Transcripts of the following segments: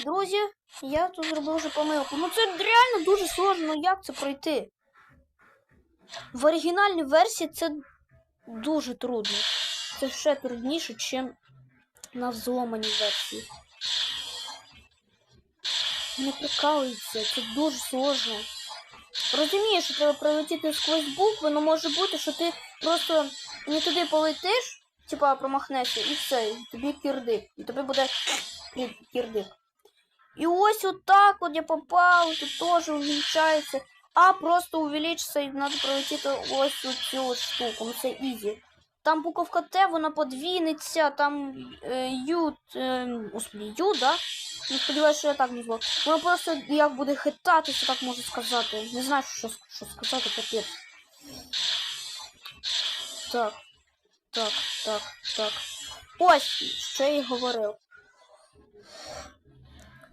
Друзі, я тут зробив вже помилку. Ну це реально дуже сложно. Ну як це пройти? В оригінальній версії це дуже трудно. Це ще трудніше, ніж на взломаній версії. Не прикалується, це дуже сложно. Розумію, що треба пролетіти сквозь букви, але може бути, що ти просто не туди полетиш, типа промахнешся, і все, тобі кірдик. І тобі буде кір- кірдик. І ось отак от я попав, тут теж увеличається. А просто увеличиться і треба пролетіти ось у цю от штуку. Ну це ізі. Там буковка Т, вона подвінеться, там е, Ю, е, господи, Ю, да? Не сподіваюся, що я так назвав. Воно просто як буде хитатися, так можу сказати. Не знаю, що, що сказати, капець. Так. Так, так, так. Ось, що я й говорив.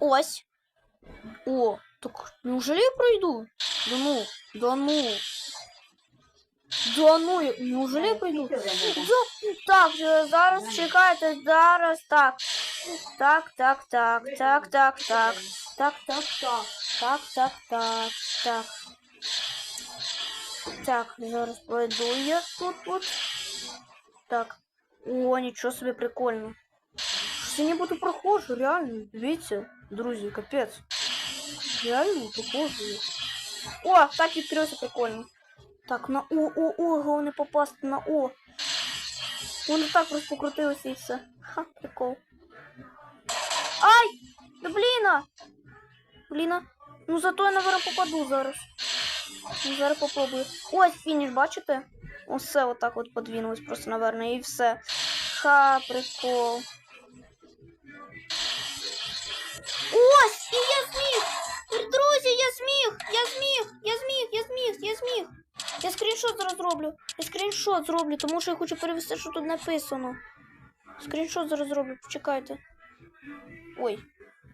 Ось. О, так неужели я пройду? Да ну, да ну. Да ну, неужели я пройду? Да, так, е, зараз чекайте, зараз так. Так, так, так, так, так, так. Так, так, так. Так, так, так, так. Так, зараз пройду я тут от. Так. О, нічого собі прикольно. Я не буду прохожу, реально. Дивіться, друзі, капець. Реально похожу. О, так відкрився прикольно. Так, на О, О, О, головне попасти на О. Воно так просто покрутилося і все. Ха, прикол. Ай! Да бліна! Бліна. Ну зато я, наверное, попаду зараз. Ну, зараз попробую. Ось фініш, бачите? Усе отак от подвинулось просто, наверное, і все. Ха, прикол. Скріншот зараз зроблю. Я скріншот зроблю, тому що я хочу перевести, що тут написано. Скріншот зараз зроблю, почекайте. Ой.